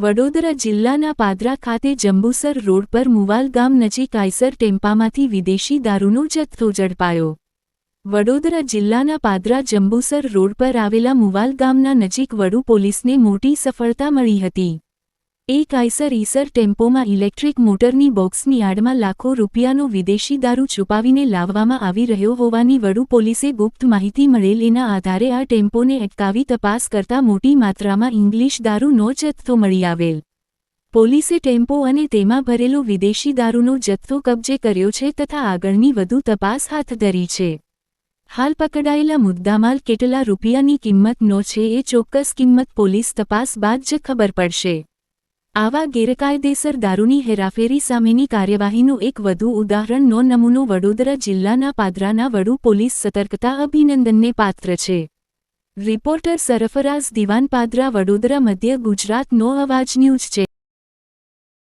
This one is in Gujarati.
વડોદરા જિલ્લાના પાદરા ખાતે જંબુસર રોડ પર મુવાલ ગામ નજીક આઈસર ટેમ્પામાંથી વિદેશી દારૂનો જથ્થો ઝડપાયો. વડોદરા જિલ્લાના પાદરા જંબુસર રોડ પર આવેલા મુવાલ ગામના નજીક વડુ પોલીસને મોટી સફળતા મળી હતી. એક આઈસર ઈસર ટેમ્પોમાં ઇલેક્ટ્રિક મોટરની બોક્સની આડમાં લાખો રૂપિયાનો વિદેશી દારૂ છુપાવીને લાવવામાં આવી રહ્યો હોવાની વડુ પોલીસે ગુપ્ત માહિતી મળેલ એના આધારે આ ટેમ્પોને અટકાવી તપાસ કરતા મોટી માત્રામાં ઇંગ્લિશ દારૂનો જથ્થો મળી આવેલ. પોલીસે ટેમ્પો અને તેમાં ભરેલો વિદેશી દારૂનો જથ્થો કબજે કર્યો છે તથા આગળની વધુ તપાસ હાથ ધરી છે. હાલ પકડાયેલા મુદ્દામાલ કેટલા રૂપિયાની કિંમતનો છે એ ચોક્કસ કિંમત પોલીસ તપાસ બાદ જ ખબર પડશે. આવા ગેરકાયદેસર દારૂની હેરાફેરી સામેની કાર્યવાહીનું એક વધુ ઉદાહરણનો નમૂનો વડોદરા જિલ્લાના પાદરાના વડુ પોલીસ સતર્કતા અભિનંદનને પાત્ર છે. રિપોર્ટર સરફરાઝ દિવાન પાદરા, વડોદરા, મધ્ય ગુજરાતનો અવાજ ન્યૂઝ છે